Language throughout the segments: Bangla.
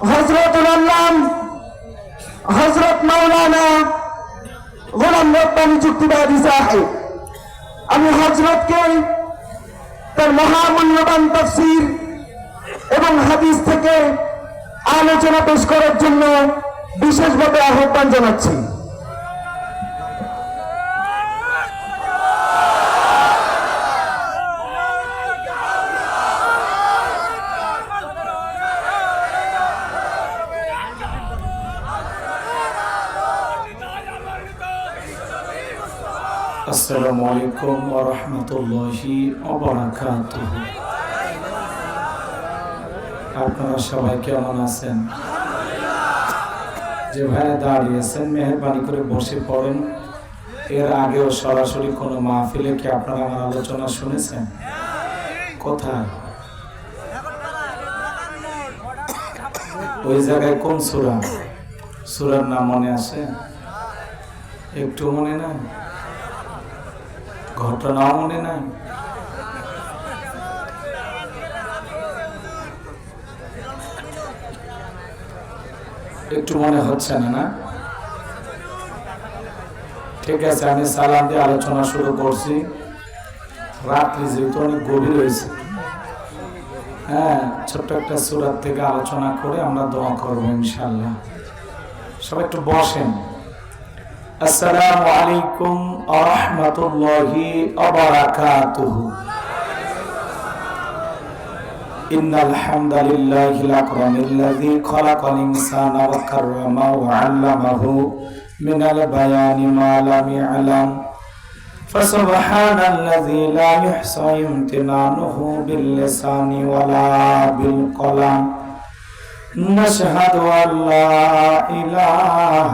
হজরতুল আল্লাম হজরত মৌলানা গোলাম রব্বানি চুক্তিবাদী সাহেব। আমি হজরতকে তার মহামূল্যবান তফসির এবং হাদিস থেকে আলোচনা পেশ করার জন্য বিশেষভাবে আহ্বান জানাচ্ছি আসসালামু আলাইকুম আপনারা সবাই কেমন আছেন? যে দাঁড়িয়েছেন, মেহরবানি করে বসে পড়েন। এর আগেও সরাসরি কোনো মাহফিলে কি আপনারা আমার আলোচনা শুনেছেন? কোথায়? ওই জায়গায় কোন সুরা? সুরার নাম মনে আছে? একটু মনে নাই? ঘটনাও মনে নাই। একটু মনে হচ্ছে না না? ঠিক আছে, আমি সালাম দিয়ে আলোচনা শুরু করছি। রাত্রি যেহেতু অনেক গভীর হয়েছে। হ্যাঁ ছোট্ট একটা সুরাত থেকে আলোচনা করে আমরা দোয়া করব ইনশাল্লাহ সবাই একটু বসেন। السلام عليكم ورحمة الله وبركاته إن الحمد لله الأكرم الذي خلق الإنسان وكرمه وعلمه من البيان ما لم يعلم فسبحان الذي لا يحصى امتنانه باللسان ولا بالقلم نشهد أن لا إله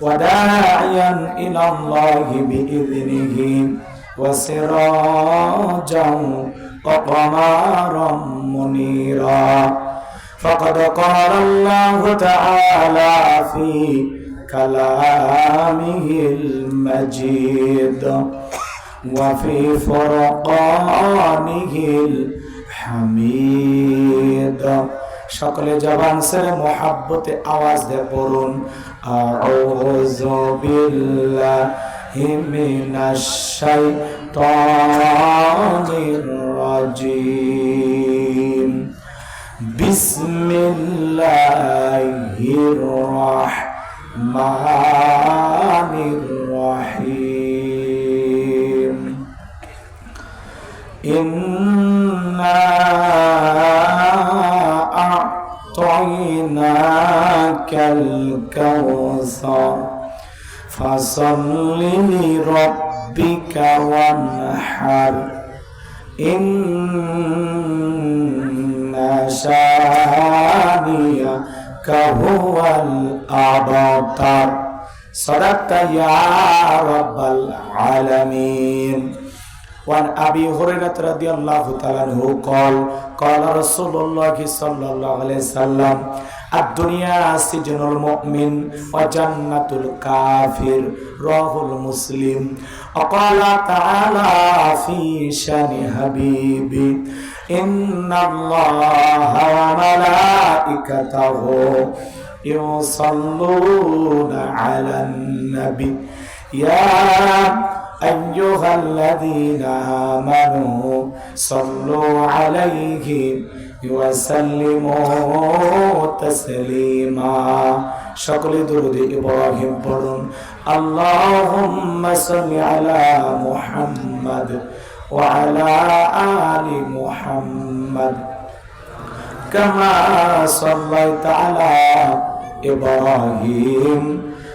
وداعيا إلى الله بإذنه وسراجا وقمارا منيرا فقد قال الله تعالى في كلامه المجيد وفي فرقانه الحميد সকলে জবান সেরে মোহাব্বতে আওয়াজ দিয়ে পড়ুন أعوذ بالله من الشيطان الرجيم. بسم الله الرحمن الرحيم. إِنَّا أعطيناك الكوثر فصل لربك وانحر إن شانيك هو الأبتر صدقت يا رب العالمين وعن أبي هريرة رضي الله تعالى عنه قال قال رسول الله صلى الله عليه وسلم الدنيا سجن المؤمن وجنة الكافر رواه المسلم وقال تعالى في شان حبيبي إن الله وملائكته يصلون على النبي يا أيها الذين آمنوا صلوا عليه وسلموا تسليما সকলে দরুদ ইব্রাহিম পড়ুন اللهم صل على محمد وعلى آل محمد كما صليت على إبراهيم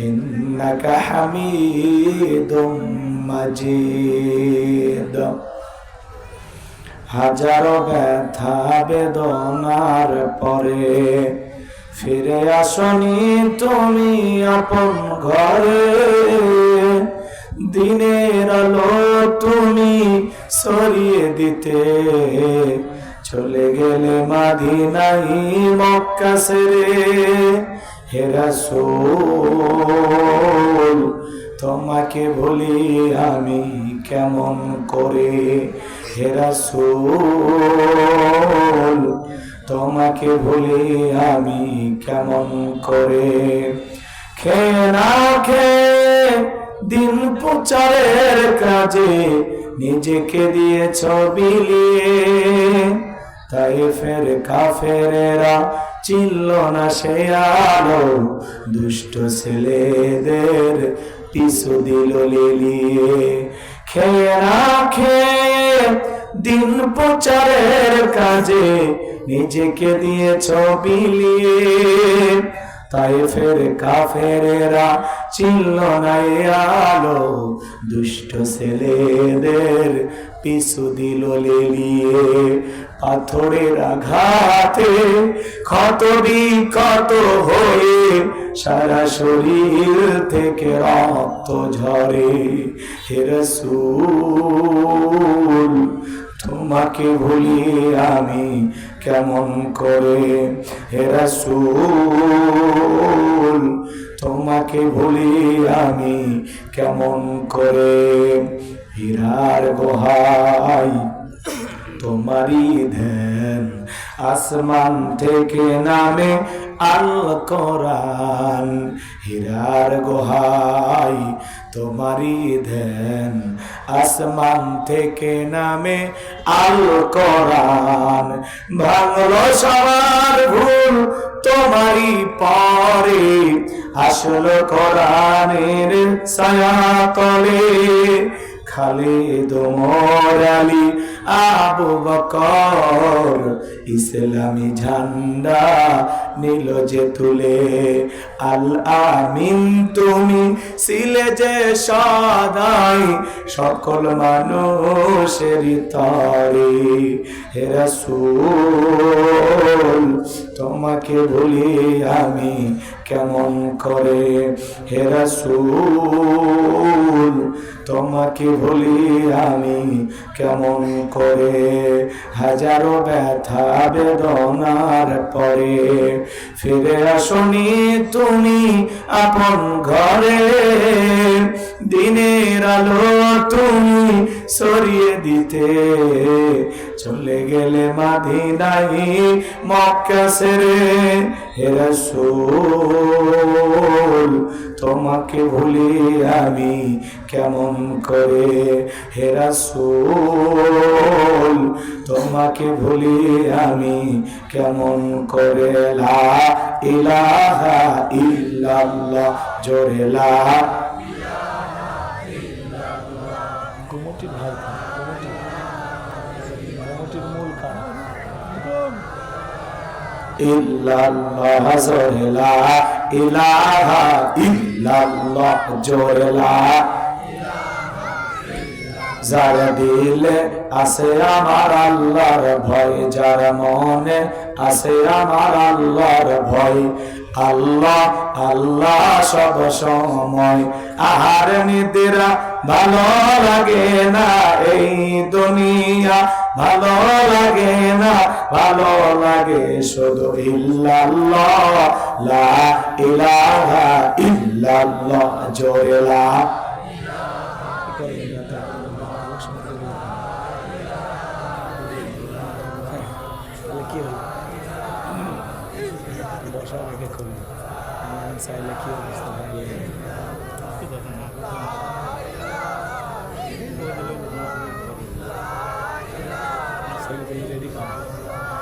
إنك حميد مجيد হাজারো ব্যথা বেদনার পরে ফিরে আসনি তুমি আপন ঘরে দিনের আলো তুমি সরিয়ে দিতে চলে গেলে মাদিনাই মক্কা সেরে হেরাসুল তোমাকে ভুলি আমি কেমন করে? হেরাসুল তোমাকে ভুলি আমি কেমন করে? খেয়ে না খেয়ে দিন প্রচারের কাজে নিজেকে দিয়েছ বিলিয়ে। তাই ফের কাফেরেরা চিনল না সে আলো। দুষ্ট ছেলেদের পিছু দিল লিলিয়ে। খেয়ে না খেয়ে দিন প্রচারের কাজে নিজেকে দিয়েছ বিলিয়ে। তাই ফের কাফেরেরা চিনল না এ আলো। দুষ্ট ছেলেদের পিছু দিল লেলিয়ে। পাথরের আঘাতে ক্ষত বিক্ষত হয়ে সারা শরীর থেকে রক্ত ঝরে। হেরসুল তোমাকে ভুলি আমি কেমন করে? হেরাসুল তোমাকে ভুলি আমি কেমন করে? হীরার গোহাই তোমারই ধ্যান আসমান থেকে নামে আল কোরআন। হীরার গোহাই তোমারই ধ্যান আসমান থেকে নামে আল করান ভাঙলো সবার ভুল, তোমারই পরে আসলো করানের ছায়া তলে খালে ওমর আলী আবু বকর ইসলামী ঝান্ডা নীল যে তুলে। আল আমিন তুমি ছিলে যে সদাই সকল মানুষের তরে, হে রাসূল, তোমাকে ভুলি আমি কেমন করে? হে রাসূল, তোমাকে ভুলি আমি কেমন করে? হাজারো ব্যথা বেদনার পরে ফিরে আসনি তুমি আপন ঘরে, দিনের আলো তুমি সরিয়ে দিতে। চলে গেলে মাদিনাই মক্কা সেরে হেরাসুল তোমাকে ভুলি আমি কেমন করে? হেরাসুল তোমাকে ভুলি আমি কেমন করে? লা ইলাহা ইল্লাল্লাহ, জোরে লা ঘুমটির ভাই ঘুমটি ঘুমটির মূল কারণ ইল্লাল্লাহ জোরে লা ইলাহা ইল্লাল্লাহ জোরে লা যার দিলে আছে আমার আল্লাহর ভয়, যার মনে আছে আমার আল্লাহর ভয়। আল্লাহ আল্লাহ সব সময় আহার নিদ্রা ভালো লাগে না এই দুনিয়া, ভালো লাগে না, ভালো লাগে শুধু ইল্লাল্লাহ, লা ইলাহা ইল্লাল্লাহ, জোরে লা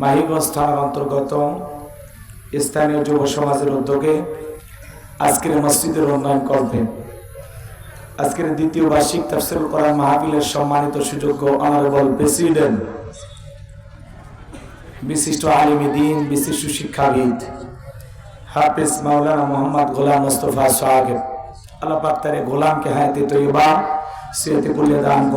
মাহিগঞ্জ থানার অন্তর্গত স্থানীয় যুব সমাজের উদ্যোগে আজকের মসজিদের উন্নয়ন কল্পে আজকের দ্বিতীয় বার্ষিক তাফসিরুল কোরআন মাহফিলের সম্মানিত সুযোগ্য অনারেবল প্রেসিডেন্ট বিশিষ্ট আলিমী দিন, বিশিষ্ট শিক্ষাবিদ, হাফিজ মাওলানা মোহাম্মদ গোলাম মুস্তফা সাহেব আল্লাহ পাক তারে গোলামকে হায়াতে তৈবা সিয়াতে কুলিয়া দান।